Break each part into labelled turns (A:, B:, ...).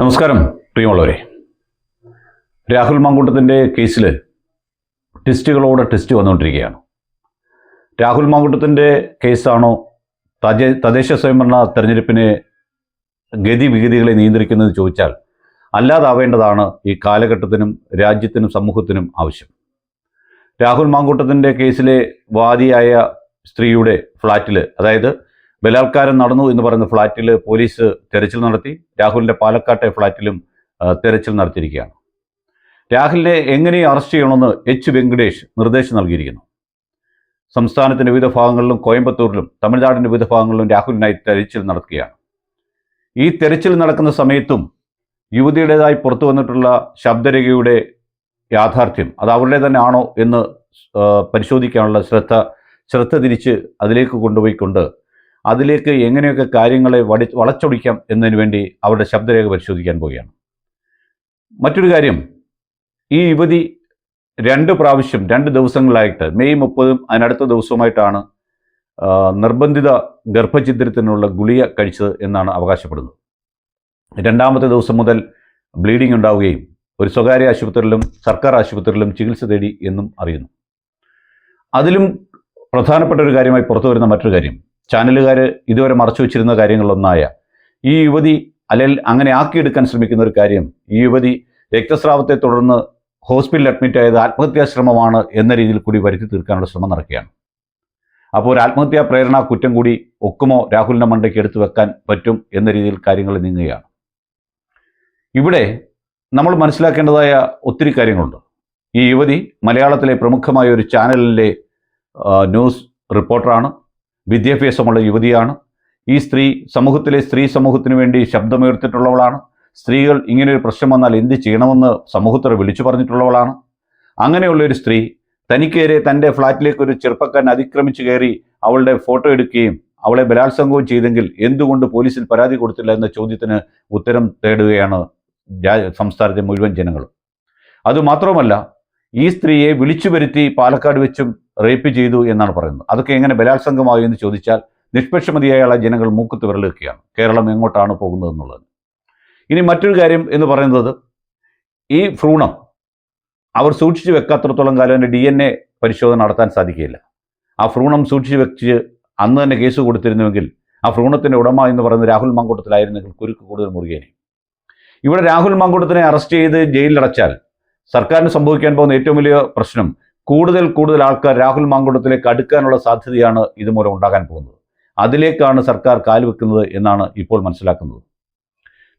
A: നമസ്കാരം പ്രിയമുള്ളവരെ. രാഹുൽ മാങ്കൂട്ടത്തിന്റെ കേസിൽ ടെസ്റ്റുകളോടെ ടെസ്റ്റ് വന്നുകൊണ്ടിരിക്കുകയാണ്. രാഹുൽ മാങ്കൂട്ടത്തിന്റെ കേസാണോ? തജ തദ്ദേശ സ്വയംഭരണ തെരഞ്ഞെടുപ്പിനെ ഗതിവിഗതികളെ നിയന്ത്രിക്കുന്നത് ചോദിച്ചാൽ അല്ലാതാവേണ്ടതാണ് ഈ കാലഘട്ടത്തിനും രാജ്യത്തിനും സമൂഹത്തിനും ആവശ്യം. രാഹുൽ മാങ്കൂട്ടത്തിന്റെ കേസിലെ വാദിയായ സ്ത്രീയുടെ ഫ്ലാറ്റിൽ അതായത് ബലാത്കാരം നടന്നു എന്ന് പറയുന്ന ഫ്ളാറ്റിൽ പോലീസ് തെരച്ചിൽ നടത്തി. രാഹുലിന്റെ പാലക്കാട്ടെ ഫ്ളാറ്റിലും തെരച്ചിൽ നടത്തിയിരിക്കുകയാണ്. രാഹുലിനെ എങ്ങനെ അറസ്റ്റ് ചെയ്യണമെന്ന് എച്ച് വെങ്കടേഷ് നിർദ്ദേശം നൽകിയിരിക്കുന്നു. സംസ്ഥാനത്തിന്റെ വിവിധ ഭാഗങ്ങളിലും കോയമ്പത്തൂരിലും തമിഴ്നാടിന്റെ വിവിധ ഭാഗങ്ങളിലും രാഹുലിനായി തെരച്ചിൽ നടത്തുകയാണ് ഈ തെരച്ചിൽ നടക്കുന്ന സമയത്തും യുവതിയുടേതായി പുറത്തു വന്നിട്ടുള്ള ശബ്ദരേഖയുടെ യാഥാർത്ഥ്യം അത് അവരുടെ തന്നെ ആണോ എന്ന് പരിശോധിക്കാനുള്ള ശ്രദ്ധ ശ്രദ്ധ തിരിച്ച് അതിലേക്ക് കൊണ്ടുപോയിക്കൊണ്ട് അതിലേക്ക് എങ്ങനെയൊക്കെ കാര്യങ്ങളെ വടി വളച്ചൊടിക്കാം എന്നതിന് വേണ്ടി അവരുടെ ശബ്ദരേഖ പരിശോധിക്കാൻ പോവുകയാണ്. മറ്റൊരു കാര്യം ഈ യുവതി രണ്ട് പ്രാവശ്യം രണ്ട് ദിവസങ്ങളായിട്ട് മെയ് മുപ്പതും അതിനടുത്ത ദിവസവുമായിട്ടാണ് നിർബന്ധിത ഗർഭഛിദ്രത്തിനുള്ള ഗുളിക കഴിച്ചത് എന്നാണ് അവകാശപ്പെടുന്നത്. രണ്ടാമത്തെ ദിവസം മുതൽ ബ്ലീഡിംഗ് ഉണ്ടാവുകയും ഒരു സ്വകാര്യ ആശുപത്രിയിലും സർക്കാർ ആശുപത്രിയിലും ചികിത്സ തേടി എന്നും അറിയുന്നു. അതിലും പ്രധാനപ്പെട്ട ഒരു കാര്യമായി പുറത്തു വരുന്ന മറ്റൊരു കാര്യം ചാനലുകാർ ഇതുവരെ മറച്ചു വെച്ചിരുന്ന കാര്യങ്ങളൊന്നായ ഈ യുവതി അല്ലെങ്കിൽ അങ്ങനെ ആക്കിയെടുക്കാൻ ശ്രമിക്കുന്ന ഒരു കാര്യം ഈ യുവതി രക്തസ്രാവത്തെ തുടർന്ന് ഹോസ്പിറ്റലിൽ അഡ്മിറ്റ് ആയത് ആത്മഹത്യാ ശ്രമമാണ് എന്ന രീതിയിൽ കൂടി വരുത്തി തീർക്കാനുള്ള ശ്രമം നടക്കുകയാണ്. അപ്പോൾ ഒരു ആത്മഹത്യാ പ്രേരണ കുറ്റം കൂടി ഒക്കുമോ രാഹുലിന്റെ മണ്ടയ്ക്ക് എടുത്തു വെക്കാൻ പറ്റും എന്ന രീതിയിൽ കാര്യങ്ങൾ നീങ്ങുകയാണ്. ഇവിടെ നമ്മൾ മനസ്സിലാക്കേണ്ടതായ ഒത്തിരി കാര്യങ്ങളുണ്ട്. ഈ യുവതി മലയാളത്തിലെ പ്രമുഖമായ ഒരു ചാനലിലെ ന്യൂസ് റിപ്പോർട്ടറാണ്. വിദ്യാഭ്യാസമുള്ള യുവതിയാണ്. ഈ സ്ത്രീ സമൂഹത്തിലെ സ്ത്രീ സമൂഹത്തിന് വേണ്ടി ശബ്ദമുയർത്തിയിട്ടുള്ളവളാണ്. സ്ത്രീകൾ ഇങ്ങനെ ഒരു പ്രശ്നം വന്നാൽ എന്ത് ചെയ്യണമെന്ന് സമൂഹത്തെ വിളിച്ചു പറഞ്ഞിട്ടുള്ളവളാണ്. അങ്ങനെയുള്ളൊരു സ്ത്രീ തനിക്കേരെ തന്റെ ഫ്ലാറ്റിലേക്ക് ഒരു ചെറുപ്പക്കാരൻ അതിക്രമിച്ച് കയറി അവളുടെ ഫോട്ടോ എടുക്കുകയും അവളെ ബലാത്സംഗവും ചെയ്തെങ്കിൽ എന്തുകൊണ്ട് പോലീസിൽ പരാതി കൊടുത്തില്ല എന്ന ചോദ്യത്തിന് ഉത്തരം തേടുകയാണ് സംസ്ഥാനത്തെ മുഴുവൻ ജനങ്ങളും. അതുമാത്രമല്ല ഈ സ്ത്രീയെ വിളിച്ചു വരുത്തി പാലക്കാട് വെച്ചും റേപ്പ് ചെയ്തു എന്നാണ് പറയുന്നത്. അതൊക്കെ എങ്ങനെ ബലാത്സംഗമായി എന്ന് ചോദിച്ചാൽ നിഷ്പക്ഷമതിയായുള്ള ജനങ്ങൾ മൂക്കത്ത് വിരലെടുക്കുകയാണ് കേരളം എങ്ങോട്ടാണ് പോകുന്നതെന്നുള്ളത് ഇനി മറ്റൊരു കാര്യം എന്ന് പറയുന്നത് ഈ ഭ്രൂണം അവർ സൂക്ഷിച്ചു വെക്കാത്രത്തോളം കാലം അതിന്റെ ഡി എൻ എ പരിശോധന നടത്താൻ സാധിക്കുകയില്ല. ആ ഭ്രൂണം സൂക്ഷിച്ചു വെച്ച് അന്ന് തന്നെ കേസ് കൊടുത്തിരുന്നുവെങ്കിൽ ആ ഭ്രൂണത്തിന്റെ ഉടമ എന്ന് പറയുന്നത് രാഹുൽ മാങ്കൂട്ടത്തിലായിരുന്നെങ്കിൽ കുരുക്ക് കൂടുതൽ മുറുകേനെ. ഇവിടെ രാഹുൽ മാങ്കൂട്ടത്തിനെ അറസ്റ്റ് ചെയ്ത് ജയിലിലടച്ചാൽ സർക്കാരിന് സംഭവിക്കാൻ പോകുന്ന ഏറ്റവും വലിയ പ്രശ്നം കൂടുതൽ കൂടുതൽ ആൾക്കാർ രാഹുൽ മാങ്കുടത്തിലേക്ക് അടുക്കാനുള്ള സാധ്യതയാണ് ഇതുമൂലം ഉണ്ടാകാൻ പോകുന്നത്. അതിലേക്കാണ് സർക്കാർ കാലുവെക്കുന്നത് എന്നാണ് ഇപ്പോൾ മനസ്സിലാക്കുന്നത്.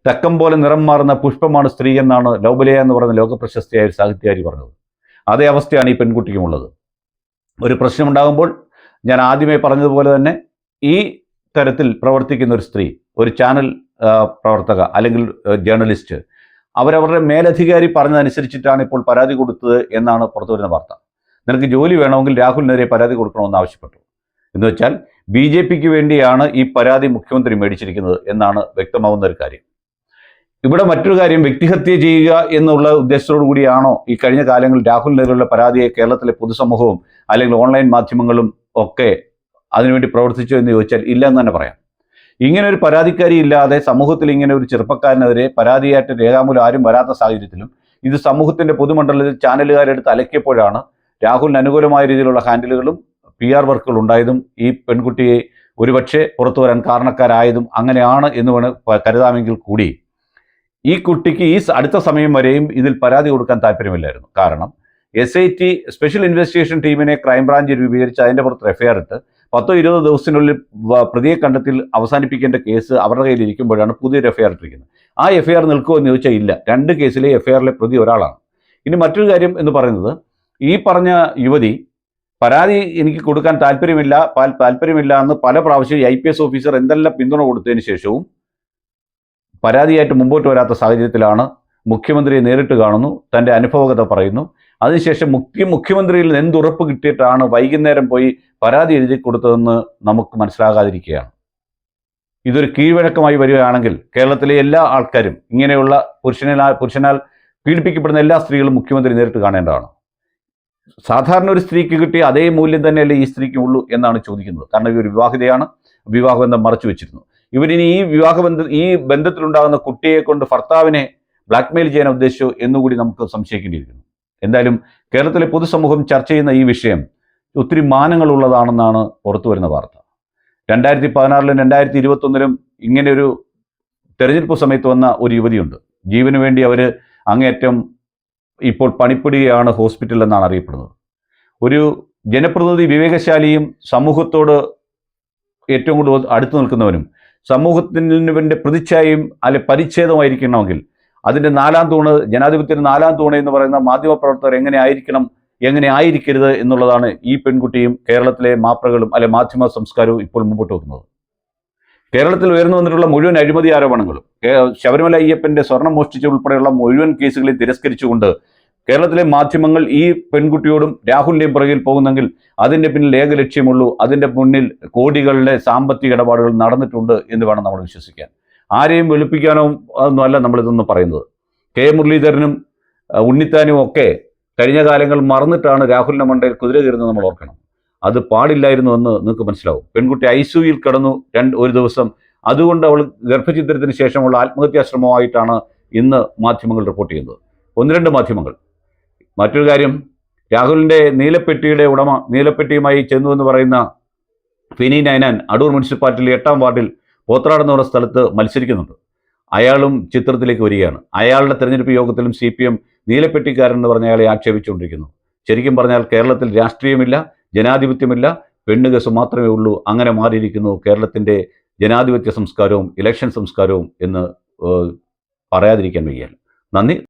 A: തക്കം പോലെ നിറം മാറുന്ന പുഷ്പമാണ് സ്ത്രീ എന്നാണ് ലൗബലയ എന്ന് പറയുന്ന ലോകപ്രശസ്തിയായ ഒരു സാഹിത്യകാരി പറഞ്ഞത്. അതേ അവസ്ഥയാണ് ഈ പെൺകുട്ടിക്കുമുള്ളത് ഒരു പ്രശ്നമുണ്ടാകുമ്പോൾ ഞാൻ ആദ്യമേ പറഞ്ഞതുപോലെ തന്നെ ഈ തരത്തിൽ പ്രവർത്തിക്കുന്ന ഒരു സ്ത്രീ ഒരു ചാനൽ പ്രവർത്തക അല്ലെങ്കിൽ ജേർണലിസ്റ്റ് അവരവരുടെ മേലധികാരി പറഞ്ഞതനുസരിച്ചിട്ടാണ് ഇപ്പോൾ പരാതി കൊടുത്തത് എന്നാണ് പുറത്തു വരുന്ന വാർത്ത. നിനക്ക് ജോലി വേണമെങ്കിൽ രാഹുലിനെതിരെ പരാതി കൊടുക്കണമെന്ന് ആവശ്യപ്പെട്ടു. എന്ന് വെച്ചാൽ ബി ജെ പിക്ക് വേണ്ടിയാണ് ഈ പരാതി മുഖ്യമന്ത്രി മേടിച്ചിരിക്കുന്നത് എന്നാണ് വ്യക്തമാവുന്ന ഒരു കാര്യം. ഇവിടെ മറ്റൊരു കാര്യം വ്യക്തിഹത്യ ചെയ്യുക എന്നുള്ള ഉദ്ദേശത്തോടു കൂടിയാണോ ഈ കഴിഞ്ഞ കാലങ്ങളിൽ രാഹുലിനെതിരെയുള്ള പരാതിയെ കേരളത്തിലെ പൊതുസമൂഹവും അല്ലെങ്കിൽ ഓൺലൈൻ മാധ്യമങ്ങളും ഒക്കെ അതിനുവേണ്ടി പ്രവർത്തിച്ചു എന്ന് ചോദിച്ചാൽ ഇല്ല എന്ന് തന്നെ പറയാം. ഇങ്ങനെ ഒരു പരാതിക്കാരി ഇല്ലാതെ സമൂഹത്തിൽ ഇങ്ങനെ ഒരു ചെറുപ്പക്കാരനെതിരെ പരാതിയായിട്ട് രേഖാമൂലം ആരും വരാത്ത സാഹചര്യത്തിലും ഇത് സമൂഹത്തിന്റെ പൊതുമണ്ഡലത്തിൽ ചാനലുകാരെടുത്ത് അലക്കിയപ്പോഴാണ് രാഹുലിന് അനുകൂലമായ രീതിയിലുള്ള ഹാൻഡിലുകളും പി ആർ വർക്കുകൾ ഉണ്ടായതും ഈ പെൺകുട്ടിയെ ഒരുപക്ഷെ പുറത്തു വരാൻ കാരണക്കാരായതും അങ്ങനെയാണ് എന്ന് വേണം കരുതാമെങ്കിൽ കൂടി. ഈ കുട്ടിക്ക് ഈ അടുത്ത സമയം വരെയും ഇതിൽ പരാതി കൊടുക്കാൻ താല്പര്യമില്ലായിരുന്നു. കാരണം S I T special investigation ടീമിനെ ക്രൈംബ്രാഞ്ച് രൂപീകരിച്ച് അതിന്റെ പുറത്ത് എഫ്ഐആർ ഇട്ട് പത്തോ ഇരുപതോ ദിവസത്തിനുള്ളിൽ പ്രതിയെ കണ്ടെത്തിൽ അവസാനിപ്പിക്കേണ്ട കേസ് അവരുടെ കയ്യിൽ ഇരിക്കുമ്പോഴാണ് പുതിയൊരു എഫ്ഐആർ ഇട്ടിരിക്കുന്നത്. ആ എഫ്ഐആർ നിൽക്കുമോ എന്ന് ചോദിച്ചാൽ ഇല്ല. രണ്ട് കേസിലെ എഫ്ഐആറിലെ പ്രതി ഒരാളാണ്. ഇനി മറ്റൊരു കാര്യം എന്ന് പറയുന്നത് ഈ പറഞ്ഞ യുവതി പരാതി എനിക്ക് കൊടുക്കാൻ താല്പര്യമില്ല താല്പര്യമില്ല എന്ന് പല പ്രാവശ്യം ഐ പി എസ് ഓഫീസർ എന്തെല്ലാം പിന്തുണ കൊടുത്തതിന് ശേഷവും പരാതിയായിട്ട് മുമ്പോട്ട് വരാത്ത സാഹചര്യത്തിലാണ് മുഖ്യമന്ത്രിയെ നേരിട്ട് കാണുന്നു തന്റെ അനുഭവകത പറയുന്നു. അതിനുശേഷം മുഖ്യ മുഖ്യമന്ത്രിയിൽ എന്തുറപ്പ് കിട്ടിയിട്ടാണ് വൈകുന്നേരം പോയി പരാതി എഴുതി കൊടുത്തതെന്ന് നമുക്ക് മനസ്സിലാകാതിരിക്കുകയാണ്. ഇതൊരു കീഴ്വഴക്കമായി വരികയാണെങ്കിൽ കേരളത്തിലെ എല്ലാ ആൾക്കാരും ഇങ്ങനെയുള്ള പുരുഷനാൽ പുരുഷനാൽ പീഡിപ്പിക്കപ്പെടുന്ന എല്ലാ സ്ത്രീകളും മുഖ്യമന്ത്രി നേരിട്ട് കാണേണ്ടതാണ്. സാധാരണ ഒരു സ്ത്രീക്ക് കിട്ടിയ അതേ മൂല്യം തന്നെയല്ലേ ഈ സ്ത്രീക്ക് ഉള്ളൂ എന്നാണ് ചോദിക്കുന്നത്. കാരണം ഇവർ വിവാഹിതയാണ് വിവാഹബന്ധം മറച്ചു വെച്ചിരുന്നു. ഇവരിനി ഈ വിവാഹബന്ധ ഈ ബന്ധത്തിലുണ്ടാകുന്ന കുട്ടിയെ കൊണ്ട് ഭർത്താവിനെ ബ്ലാക്ക്മെയിൽ ചെയ്യാൻ ഉദ്ദേശിച്ചു എന്നുകൂടി നമുക്ക് സംശയിക്കേണ്ടിയിരിക്കുന്നു. എന്തായാലും കേരളത്തിലെ പൊതുസമൂഹം ചർച്ച ചെയ്യുന്ന ഈ വിഷയം ഒത്തിരി മാനങ്ങളുള്ളതാണെന്നാണ് പുറത്തു വരുന്ന വാർത്ത. രണ്ടായിരത്തി പതിനാറിലും രണ്ടായിരത്തി ഇരുപത്തൊന്നിലും ഇങ്ങനെ ഒരു തെരഞ്ഞെടുപ്പ് സമയത്ത് വന്ന ഒരു യുവതിയുണ്ട്. ജീവന് വേണ്ടി അവർ അങ്ങേറ്റം ഇപ്പോൾ പണിപ്പെടുകയാണ് ഹോസ്പിറ്റൽ എന്നാണ് അറിയപ്പെടുന്നത്. ഒരു ജനപ്രതിനിധി വിവേകശാലിയും സമൂഹത്തോട് ഏറ്റവും കൂടുതൽ അടുത്തു നിൽക്കുന്നവനും സമൂഹത്തിന് വേണ്ടി പ്രതിച്ഛായയും അല്ലെ പരിച്ഛേദമായിരിക്കണമെങ്കിൽ അതിന്റെ നാലാം തൂണ് ജനാധിപത്യത്തിന്റെ നാലാം തൂണ് എന്ന് പറയുന്ന മാധ്യമപ്രവർത്തകർ എങ്ങനെ ആയിരിക്കണം എങ്ങനെ ആയിരിക്കരുത് എന്നുള്ളതാണ് ഈ പെൺകുട്ടിയും കേരളത്തിലെ മാപ്രകളും അല്ലെ മാധ്യമ സംസ്കാരവും ഇപ്പോൾ മുമ്പോട്ട് വെക്കുന്നത്. കേരളത്തിൽ ഉയർന്നു വന്നിട്ടുള്ള മുഴുവൻ അഴിമതി ആരോപണങ്ങളും ശബരിമല അയ്യപ്പന്റെ സ്വർണം മോഷ്ടിച്ച ഉൾപ്പെടെയുള്ള മുഴുവൻ കേസുകളെ തിരസ്കരിച്ചുകൊണ്ട് കേരളത്തിലെ മാധ്യമങ്ങൾ ഈ പെൺകുട്ടിയോടും രാഹുലിന്റെയും പുറകിൽ പോകുന്നെങ്കിൽ അതിന്റെ പിന്നിൽ ഏക ലക്ഷ്യമുള്ളൂ അതിന്റെ മുന്നിൽ കോടികളുടെ സാമ്പത്തിക ഇടപാടുകൾ നടന്നിട്ടുണ്ട് എന്ന് വേണം നമ്മൾ വിശ്വസിക്കാൻ. ആരെയും വെളുപ്പിക്കാനോ അതൊന്നും അല്ല നമ്മളിതൊന്നും പറയുന്നത്. കെ. മുരളീധരനും ഉണ്ണിത്താനും ഒക്കെ കഴിഞ്ഞ കാലങ്ങൾ മറന്നിട്ടാണ് രാഹുലിന്റെ മണ്ടയിൽ കുതിര കയറുന്നത് നമ്മൾ ഓർക്കണം. അത് പാടില്ലായിരുന്നു എന്ന് നിങ്ങൾക്ക് മനസ്സിലാവും. പെൺകുട്ടി ഐസിയുയിൽ കിടന്നു രണ്ട് ഒരു ദിവസം. അതുകൊണ്ട് അവൾ ഗർഭചിത്രത്തിന് ശേഷമുള്ള ആത്മഹത്യാശ്രമമായിട്ടാണ് ഇന്ന് മാധ്യമങ്ങൾ റിപ്പോർട്ട് ചെയ്യുന്നത്. ഒന്ന് രണ്ട് മാധ്യമങ്ങൾ. മറ്റൊരു കാര്യം രാഹുലിന്റെ നീലപ്പെട്ടിയുടെ ഉടമ നീലപ്പെട്ടിയുമായി ചെന്നു എന്ന് പറയുന്ന ഫിനി നൈനാൻ അടൂർ മുനിസിപ്പാലിറ്റിയിലെ എട്ടാം വാർഡിൽ പോത്രാട് എന്ന് പറഞ്ഞ സ്ഥലത്ത് മത്സരിക്കുന്നുണ്ട്. അയാളും ചിത്രത്തിലേക്ക് വരികയാണ്. അയാളുടെ തെരഞ്ഞെടുപ്പ് യോഗത്തിലും സി പി എം നീലപ്പെട്ടിക്കാരൻ എന്ന് പറഞ്ഞ അയാളെ ആക്ഷേപിച്ചുകൊണ്ടിരിക്കുന്നു. ശരിക്കും പറഞ്ഞാൽ കേരളത്തിൽ രാഷ്ട്രീയമില്ല ജനാധിപത്യമില്ല പെണ്ണുകേസ് മാത്രമേ ഉള്ളൂ അങ്ങനെ മാറിയിരിക്കുന്നു കേരളത്തിന്റെ ജനാധിപത്യ സംസ്കാരവും ഇലക്ഷൻ സംസ്കാരവും എന്ന് പറയാതിരിക്കാൻ വയ്യാൽ നന്ദി.